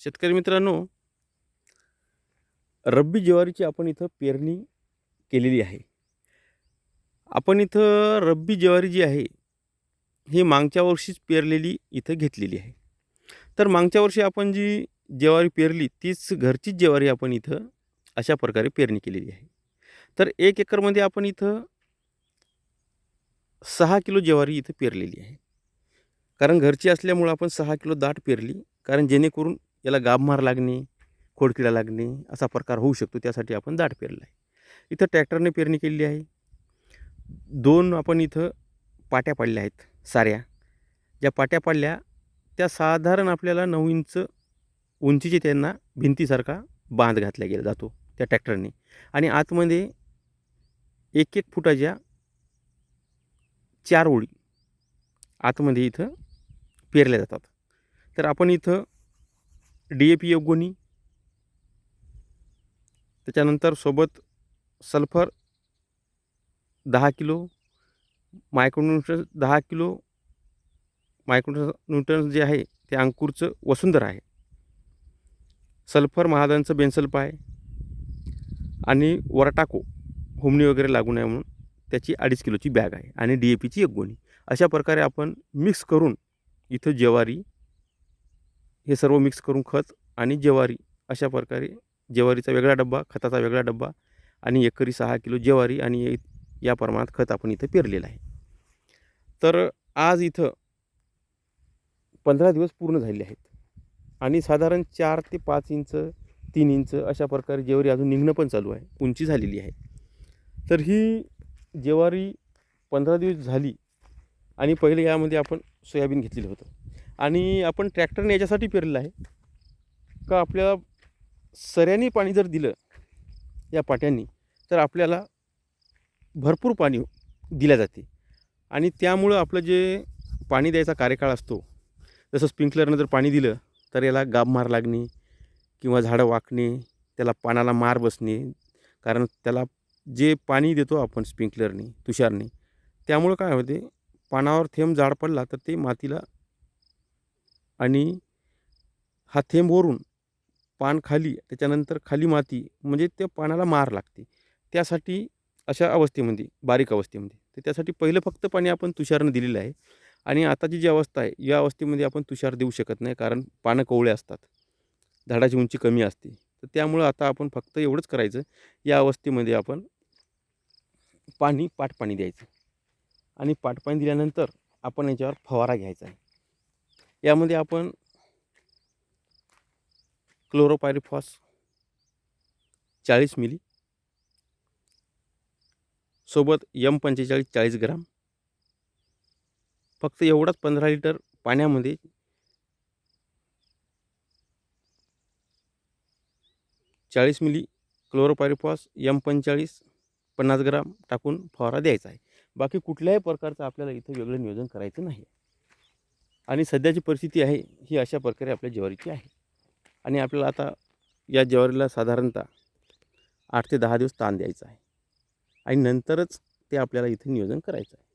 शेतकरी मित्रांनो रब्बी ज्वारीची आपण इथं पेरणी केलेली आहे. आपण इथं रब्बी ज्वारी जी आहे ही मागच्या वर्षीच पेरलेली इथं घेतलेली आहे. तर मागच्या वर्षी आपण जी ज्वारी पेरली तीच घरचीच ज्वारी आपण इथं अशा प्रकारे पेरणी केलेली आहे. तर एक एकरमध्ये आपण इथं सहा किलो ज्वारी इथं पेरलेली आहे. कारण घरची असल्यामुळं आपण सहा किलो दाट पेरली कारण जेणेकरून याला गाभमार लागणे खोडकिडा लागणे असा प्रकार होऊ शकतो. त्यासाठी आपण दाट पेरला आहे इथं ट्रॅक्टरने पेरणी केलेली आहे. दोन आपण इथं पाट्या पाडल्या आहेत साऱ्या. ज्या पाट्या पाडल्या त्या साधारण आपल्याला नऊ इंच उंचीचे त्यांना भिंतीसारखा बांध घातला गेला जातो त्या ट्रॅक्टरने. आणि आतमध्ये एक एक फुटाच्या चार ओळी आतमध्ये इथं पेरल्या जातात. तर आपण इथं डी ए पी योगोनी त्याच्यानंतर सोबत सल्फर दहा किलो मायक्रोन्युट्रन्स दहा किलो मायक्रो न्यूट्रन्स जे आहे ते अंकुरचं वसुंधर आहे. सल्फर महादांचं बेनसल्फ आहे. आणि वरटाको हुमणी वगैरे लागू नये म्हणून त्याची अडीच किलोची बॅग आहे आणि डी ए पीची एक गोणी अशा प्रकारे आपण मिक्स करून इथं ज्वारी हे सर्व मिक्स करून खत आणि ज्वारी अशा प्रकारे ज्वारीचा वेगळा डब्बा खताचा वेगळा डब्बा आणि एकरी सहा किलो ज्वारी आणि या प्रमाणात खत आपण इथं पेरलेलं आहे. तर आज इथं पंधरा दिवस पूर्ण झालेले आहेत आणि साधारण चार ते पाच इंच तीन इंच अशा प्रकारे ज्वारी अजून निघणं पण चालू आहे उंची झालेली आहे. तर ही ज्वारी पंधरा दिवस झाली आणि पहिले यामध्ये आपण सोयाबीन घेतलेलं होतं. आणि आपण ट्रॅक्टरने याच्यासाठी पेरलेलं आहे. का आपल्याला सऱ्याने पाणी जर दिलं या पाट्यांनी तर आपल्याला भरपूर पाणी दिल्या जाते. आणि त्यामुळं आपलं जे पाणी द्यायचा कार्यकाळ असतो जसं स्प्रिंकलरनं जर पाणी दिलं तर याला गाब मार लागणे किंवा झाडं वाकणे त्याला पानाला मार बसणे कारण त्याला जे पाणी देतो आपण स्प्रिंकलरने तुषारने त्यामुळं काय होते पानावर थेंब झाड पडला तर ते मातीला आणि हा थेंब वरून पान खाली त्याच्यानंतर खाली माती म्हणजे त्या पानाला मार लागते. त्यासाठी अशा अवस्थेमध्ये बारीक अवस्थेमध्ये तर त्यासाठी पहिलं फक्त पाणी आपण तुषारनं दिलेलं आहे. आणि आताची जी अवस्था आहे या अवस्थेमध्ये आपण तुषार देऊ शकत नाही कारण पानं कोवळे असतात. झाडाची उंची कमी असते. तर त्यामुळं आता आपण फक्त एवढंच करायचं या अवस्थेमध्ये आपण पाणी पाटपाणी द्यायचं. आणि पाटपाणी दिल्यानंतर आपण याच्यावर फवारा घ्यायचा आहे. यामध्ये आपण क्लोरोपायरिफॉस चाळीस मिली सोबत यम पंचेचाळीस चाळीस ग्राम फक्त एवढाच पंधरा लिटर पाण्यामध्ये चाळीस मिली क्लोरोपायरिफॉस यम पंचेचाळीस पन्नास ग्राम टाकून फवारा द्यायचा आहे. बाकी कुठल्याही प्रकारचं आपल्याला इथं वेगळं नियोजन करायचं नाही आणि सध्याची परिस्थिती आहे ही अशा प्रकारे आपल्या ज्वारीची आहे. आणि आपल्याला आता या ज्वारीला साधारणतः आठ ते दहा दिवस ताण द्यायचा आहे. आणि नंतरच ते आपल्याला इथे नियोजन करायचं आहे.